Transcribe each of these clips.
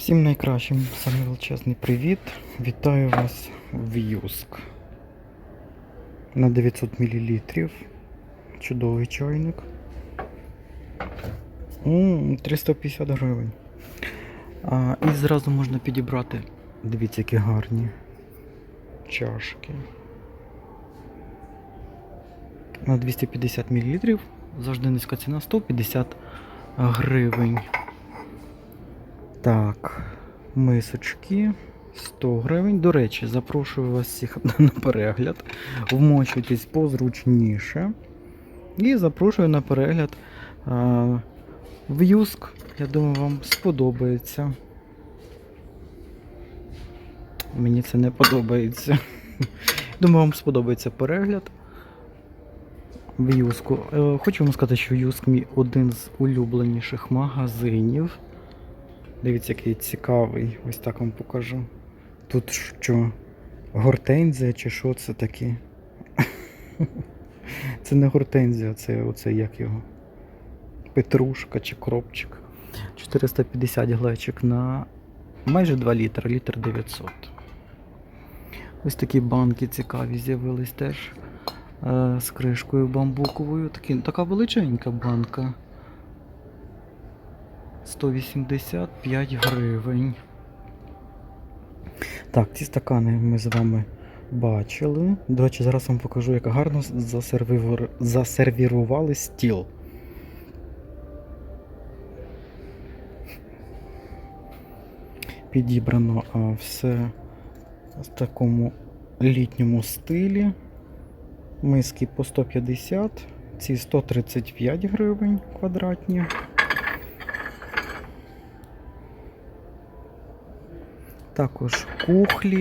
Всім найкращим, самий величезний привіт. Вітаю вас в Юск. На 900 мл. Чудовий чайник. М, 350 гривень. А, і зразу можна підібрати. Дивіться, які гарні чашки. На 250 мл. Завжди низька ціна 150 гривень. Так, мисочки 100 гривень. До речі, запрошую вас всіх на перегляд. Вмочуйтесь позручніше. І запрошую на перегляд а, в Юск. Я думаю, вам сподобається. Мені це не подобається. Думаю, вам сподобається перегляд в Юску. Е, Хочу вам сказати, що Юск мій один з улюбленіших магазинів. Дивіться, який цікавий. Ось так вам покажу. Тут що? Гортензія чи що це таке? Це не гортензія, це оце як його. Петрушка чи кропчик. 450 глечик на майже 2 літри, літр 900. Ось такі банки цікаві з'явились теж е, з кришкою бамбуковою. Такі, така величенька банка. 185 гривень. Так, ці стакани ми з вами бачили. До речі, зараз вам покажу, як гарно засервівор- засервірували стіл. Підібрано а, все в такому літньому стилі. Миски по 150, ці 135 гривень квадратні. Також кухлі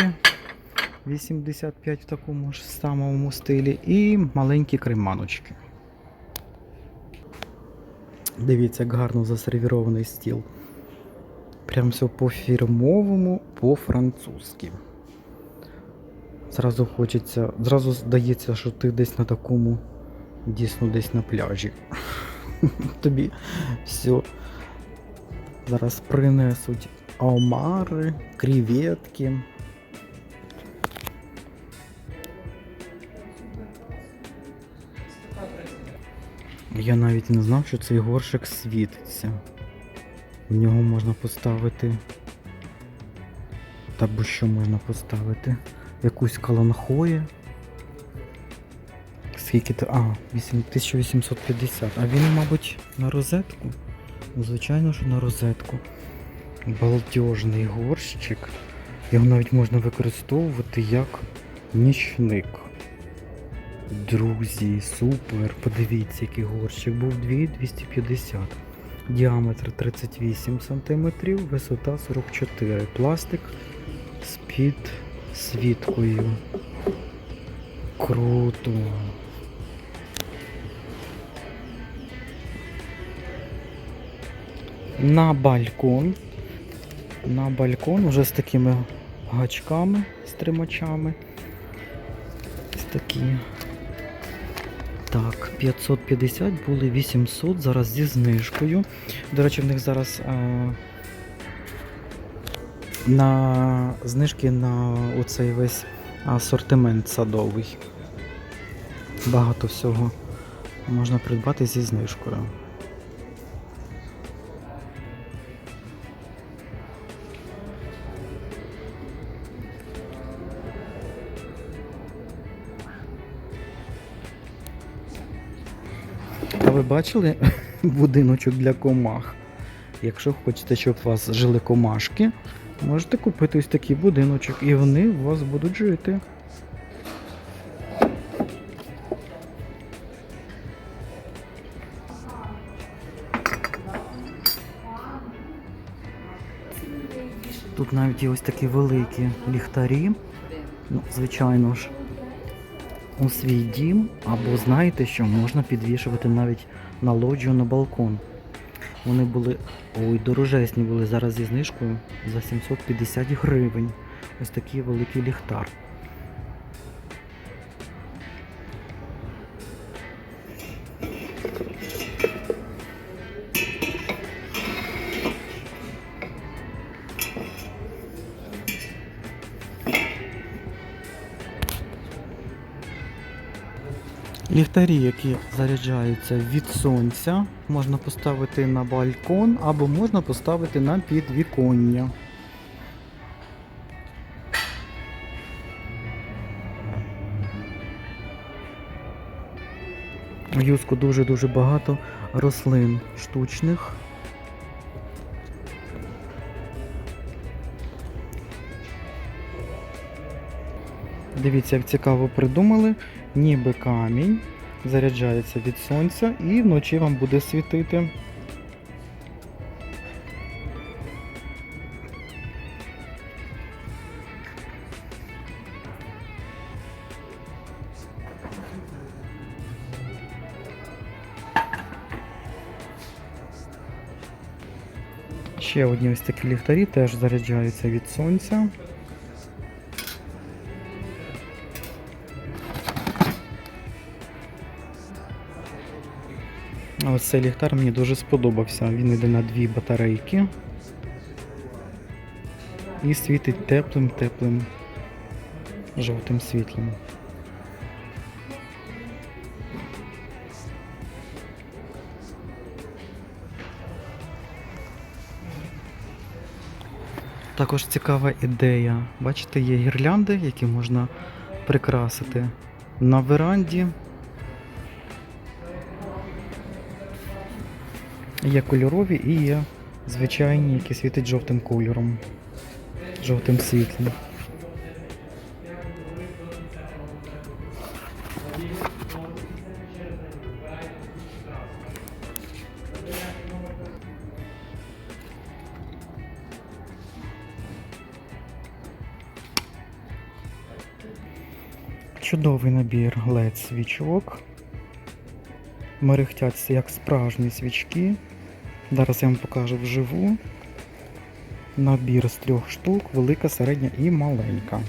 85 в такому ж самому стилі і маленькі креманочки. Дивіться, як гарно засервірований стіл. Прям все по-фірмовому, по-французьки. Зразу хочеться, зразу здається, що ти десь на такому, дійсно десь на пляжі. Тобі все зараз принесуть омари, креветки. Я навіть не знав, що цей горшик світиться. В нього можна поставити. Та бо що можна поставити? Якусь каланхоє. Скільки то. А, 1850. А він, мабуть, на розетку. Звичайно, що на розетку. Балдежний горщик. Його навіть можна використовувати як нічник. Друзі, супер! Подивіться, який горщик. Був 2250. Діаметр 38 см, висота 44 Пластик з під світкою. Круто! На балкон. На балкон уже з такими гачками, стримачами. Ось такі. Так, 550 були 800, зараз зі знижкою. До речі, в них зараз а, на знижки на оцей весь асортимент садовий. Багато всього можна придбати зі знижкою. Бачили будиночок для комах? Якщо хочете, щоб у вас жили комашки, можете купити ось такий будиночок, і вони у вас будуть жити. Тут навіть є ось такі великі ліхтарі. Ну, звичайно ж, у свій дім, або знаєте, що можна підвішувати навіть на лоджію на балкон. Вони були ой, дорожесні були зараз зі знижкою за 750 гривень. Ось такий великий ліхтар. Ліхтарі, які заряджаються від сонця, можна поставити на балкон або можна поставити на підвіконня. Юску дуже-дуже багато рослин штучних. Дивіться, як цікаво придумали, ніби камінь заряджається від сонця і вночі вам буде світити. Ще одні ось такі ліхтарі теж заряджаються від сонця. А ось цей ліхтар мені дуже сподобався. Він йде на дві батарейки і світить теплим-теплим жовтим світлом. Також цікава ідея. Бачите, є гірлянди, які можна прикрасити на веранді. Є кольорові і є звичайні, які світять жовтим кольором, жовтим світлом. Чудовий набір LED свічок. Мерехтять як справжні свічки. Зараз я вам покажу вживу. Набір з трьох штук, велика, середня і маленька.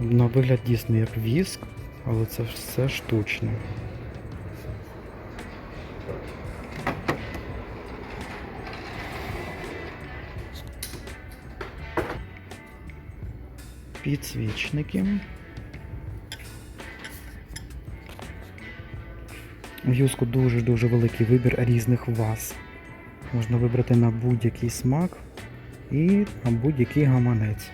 На вигляд дійсно як віск, але це все штучне. Підсвічники. В юску дуже-дуже великий вибір різних ваз. Можна вибрати на будь-який смак і на будь-який гаманець.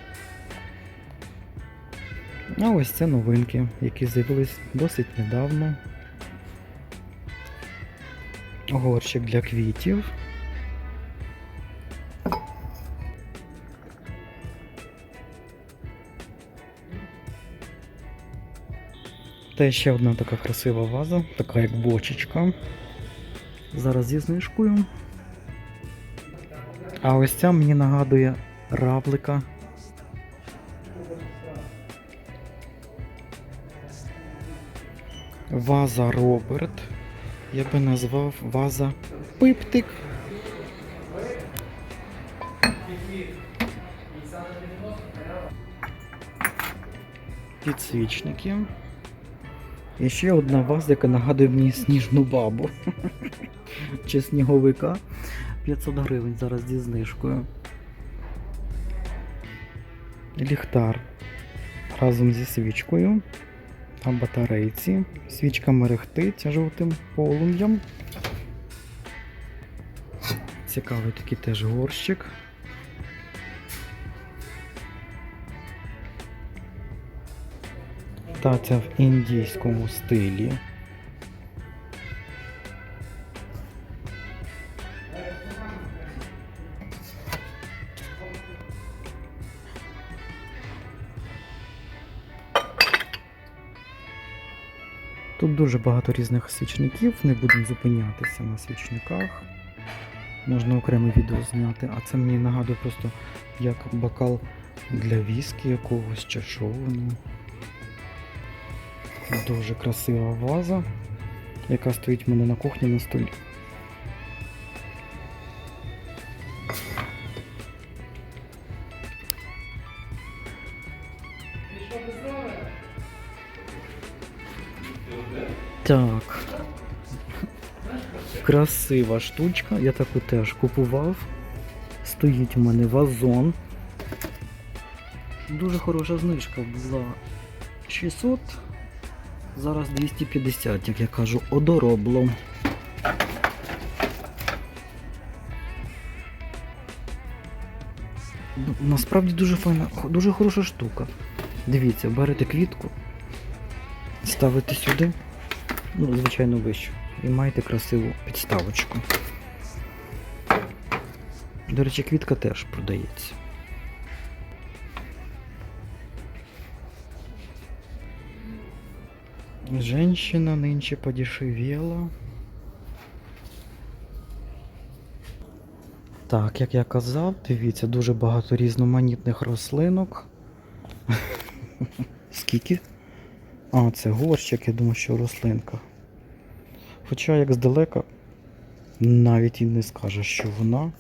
А ось це новинки, які з'явились досить недавно. Горщик для квітів. Та ще одна така красива ваза, така як бочечка. Зараз зі знижкою. А ось ця мені нагадує равлика. Ваза Роберт. Я би назвав ваза Пиптик. Підсвічники. І ще одна ваза, яка нагадує мені сніжну бабу. Чи сніговика. 500 гривень зараз зі знижкою. Ліхтар разом зі свічкою на батарейці. Свічка мерехтить жовтим полум'ям. Цікавий такий теж горщик. Та це в індійському стилі. Тут дуже багато різних свічників, не будемо зупинятися на свічниках. Можна окреме відео зняти, а це мені нагадує просто як бокал для віскі якогось воно. Дуже красива ваза, яка стоїть в мене на кухні на столі. Так. Красива штучка, я таку теж купував. стоїть у мене вазон. Дуже хороша знижка була 600, зараз 250, як я кажу, одоробло. Ну, Насправді дуже файна, дуже хороша штука. Дивіться, берете квітку, ставите сюди, ну, звичайно, вищу, і маєте красиву підставочку. До речі, квітка теж продається. Женщина нынче подешевела. Так, як я казав, дивіться, дуже багато різноманітних рослинок. Скільки? А, це горщик, я думаю, що рослинка. Хоча як здалека навіть і не скаже, що вона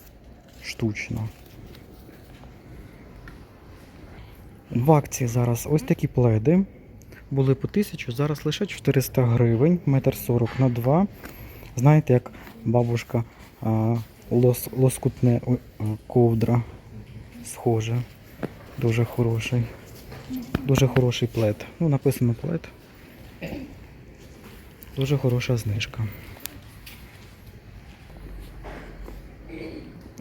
штучна. В акції зараз ось такі пледи. Були по 1000, зараз лише 400 гривень, метр 40 на 2. Знаєте, як бабушка а, лос, лоскутне ковдра. Схоже. Дуже хороший. Дуже хороший плед. Ну, написано плед. Дуже хороша знижка.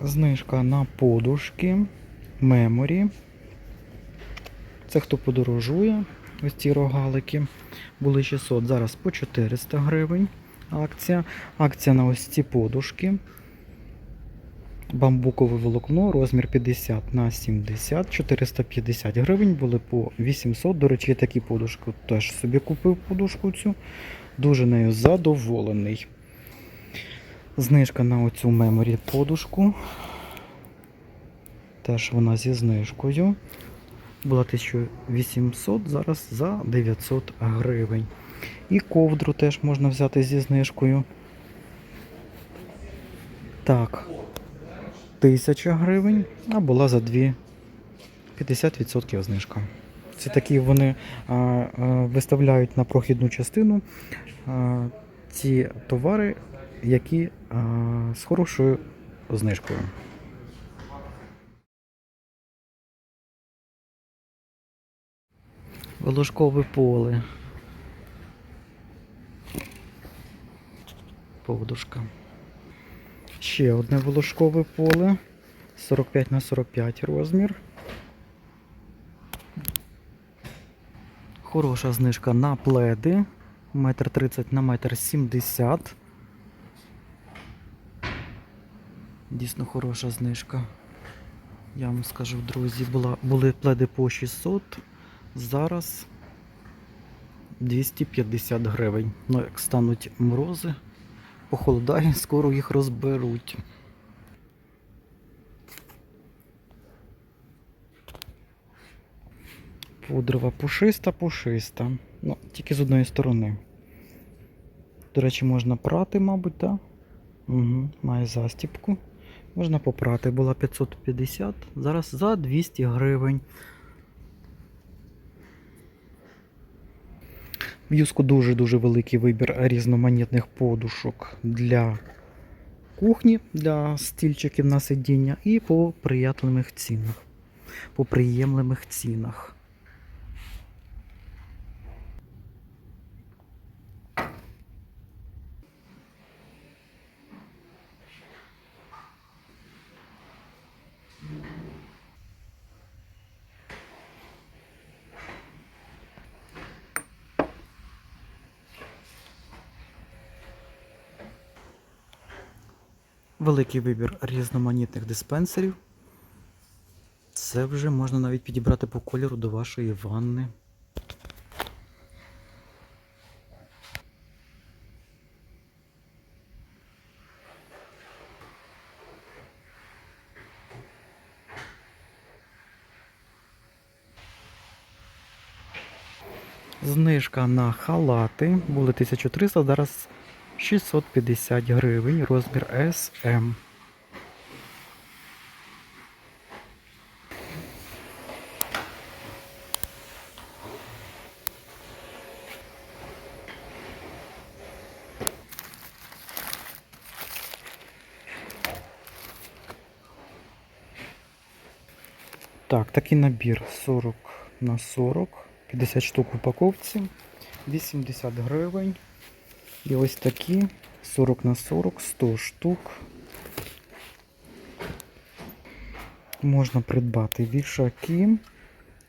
Знижка на подушки, меморі. Це хто подорожує. Ось ці рогалики. Були 600, зараз по 400 гривень акція. Акція на ось ці подушки. Бамбукове волокно, розмір 50 на 70, 450 гривень, були по 800. До речі, такі подушки теж собі купив подушку цю. Дуже нею задоволений. Знижка на оцю меморі подушку. Теж вона зі знижкою. Була 1800, зараз за 900 гривень. І ковдру теж можна взяти зі знижкою. Так, 1000 гривень, а була за 2 50% знижка. Це такі вони а, а, виставляють на прохідну частину а, ці товари, які а, з хорошою знижкою. Волошкове поле. Подушка. Ще одне волошкове поле. 45 на 45 розмір. Хороша знижка на пледи. Метр 30 на метр 70. Дійсно хороша знижка. Я вам скажу, друзі, була, були пледи по 600. Зараз 250 гривень. Ну, як стануть морози, похолодає, скоро їх розберуть. Пудрова пушиста, пушиста. Ну, тільки з одної сторони. До речі, можна прати, мабуть, так? Угу, має застіпку. Можна попрати. Була 550, зараз за 200 гривень. Юску дуже-дуже великий вибір різноманітних подушок для кухні, для стільчиків на сидіння і по приятливих цінах. По приємливих цінах. Великий вибір різноманітних диспенсерів. Це вже можна навіть підібрати по кольору до вашої ванни. Знижка на халати були 1300, зараз 650 гривень, розмір SM. Так, такий набір 40 на 40, 50 штук в упаковці, 80 гривень. І ось такі 40 на 40, 100 штук. Можна придбати вішаки.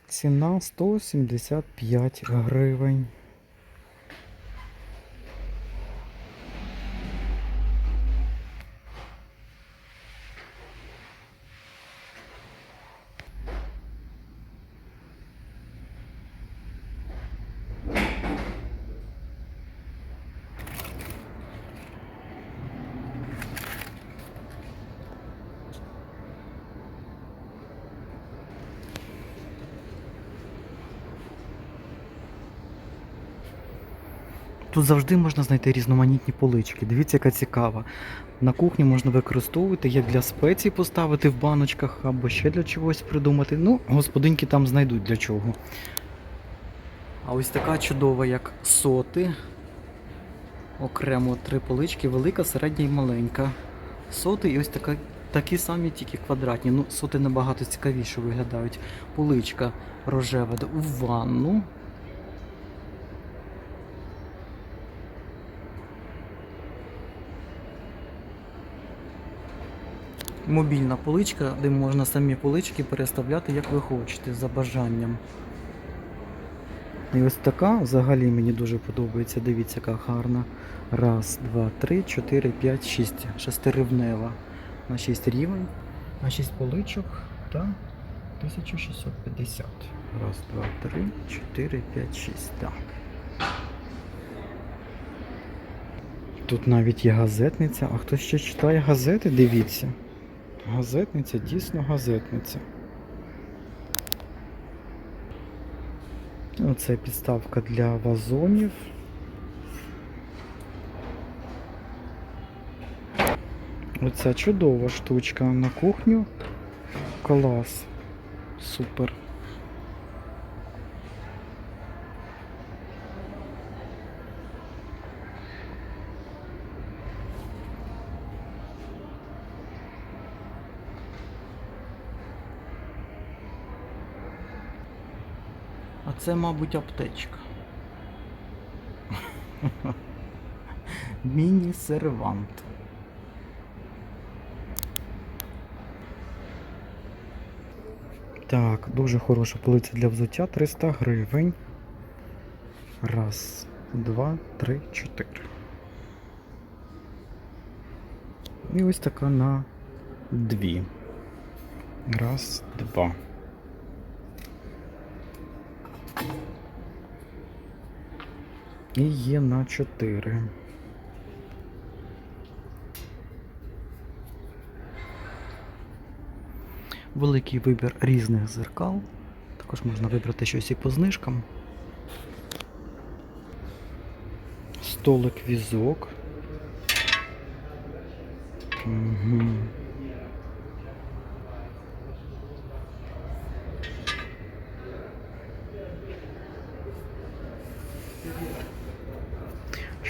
Ціна 175 гривень. Тут завжди можна знайти різноманітні полички. Дивіться, яка цікава. На кухні можна використовувати як для спецій поставити в баночках або ще для чогось придумати. Ну, господинки там знайдуть для чого. А ось така чудова, як соти. Окремо три полички, велика, середня і маленька. Соти і ось така, такі самі, тільки квадратні. Ну, соти набагато цікавіше виглядають. Поличка рожева у ванну. Мобільна поличка, де можна самі полички переставляти, як ви хочете, за бажанням. І ось така взагалі мені дуже подобається. Дивіться, яка гарна. Раз, два, три, чотири, п'ять, шість. Шестиривнева. На 6 рівень, на 6 поличок та 1650. Раз, два, три, чотири, п'ять, шість. Так. Тут навіть є газетниця, а хто ще читає газети, дивіться. Газетниця, дійсно газетниця. Оце підставка для вазонів. Оця чудова штучка на кухню. Клас. Супер. Це, мабуть, аптечка. Міні-сервант. Так, дуже хороша полиця для взуття 300 гривень. Раз, два, три, чотири. І ось така на дві. Раз, два. І є на 4. Великий вибір різних зеркал. Також можна вибрати щось і по знижкам. Столик візок. Угу.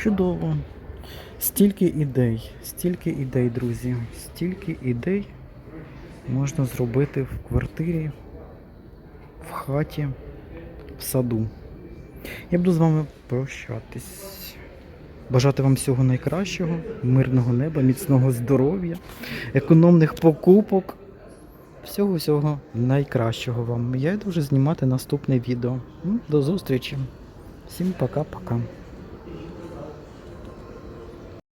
Чудово. Стільки ідей, стільки ідей, друзі, стільки ідей можна зробити в квартирі, в хаті, в саду. Я буду з вами прощатись. Бажати вам всього найкращого, мирного неба, міцного здоров'я, економних покупок. Всього-всього найкращого вам. Я йду вже знімати наступне відео. Ну, До зустрічі. Всім пока-пока.